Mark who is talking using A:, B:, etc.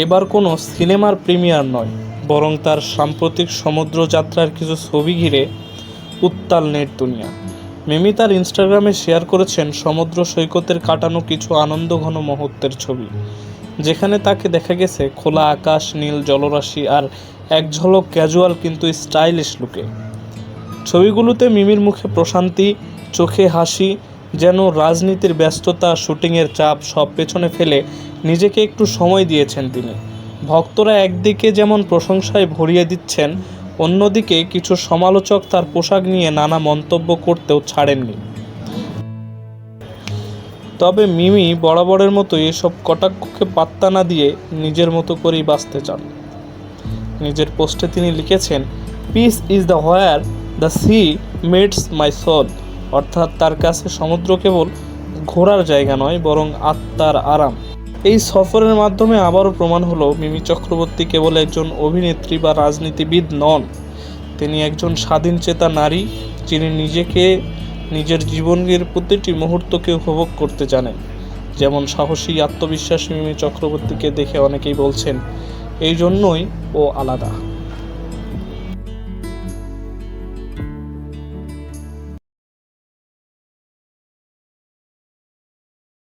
A: এবার কোনো সিনেমার প্রিমিয়ার নয়, বরং তার সাম্প্রতিক সমুদ্র যাত্রার কিছু ছবি ঘিরে উত্তাল নেট দুনিয়া। মিমি তার ইনস্টাগ্রামে শেয়ার করেছেন সমুদ্র সৈকতের কাটানো কিছু আনন্দঘন মুহূর্তের ছবি, যেখানে তাকে দেখা গেছে খোলা আকাশ, নীল জলরাশি আর এক ঝলক ক্যাজুয়াল কিন্তু স্টাইলিশ লুকে ছবিগুলোতে মিমির মুখে প্রশান্তি, চোখে হাসি যেন রাজনীতির ব্যস্ততা, শুটিংয়ের চাপ সব পেছনে ফেলে নিজেকে একটু সময় দিয়েছেন তিনি। ভক্তরা একদিকে যেমন প্রশংসায় ভরিয়ে দিচ্ছেন, অন্যদিকে কিছু সমালোচক তার পোশাক নিয়ে নানা মন্তব্য করতেও ছাড়েননি। তবে মিমি বরাবরের মতো এসব কটাক্ষকে পাত্তা না দিয়ে নিজের মতো করেই বাঁচতে চান। নিজের পোস্টে তিনি লিখেছেন peace is the where the sea meets my soul অর্থাৎ তার কাছে সমুদ্র কেবল ঘোরার জায়গা নয়, বরং আত্মার আরাম। এই সফরের মাধ্যমে আবারও প্রমাণ হলো, মিমি চক্রবর্তী কেবল একজন অভিনেত্রী বা রাজনীতিবিদ নন। তিনি একজন স্বাধীন চেতা নারী, যিনি নিজেকে নিজের জীবনের প্রতিটি মুহূর্তকে উপভোগ করতে জানেন। যেমন সাহসী, আত্মবিশ্বাসী মিমি চক্রবর্তীকে দেখে অনেকেই বলছেন, এই জন্যই ও আলাদা।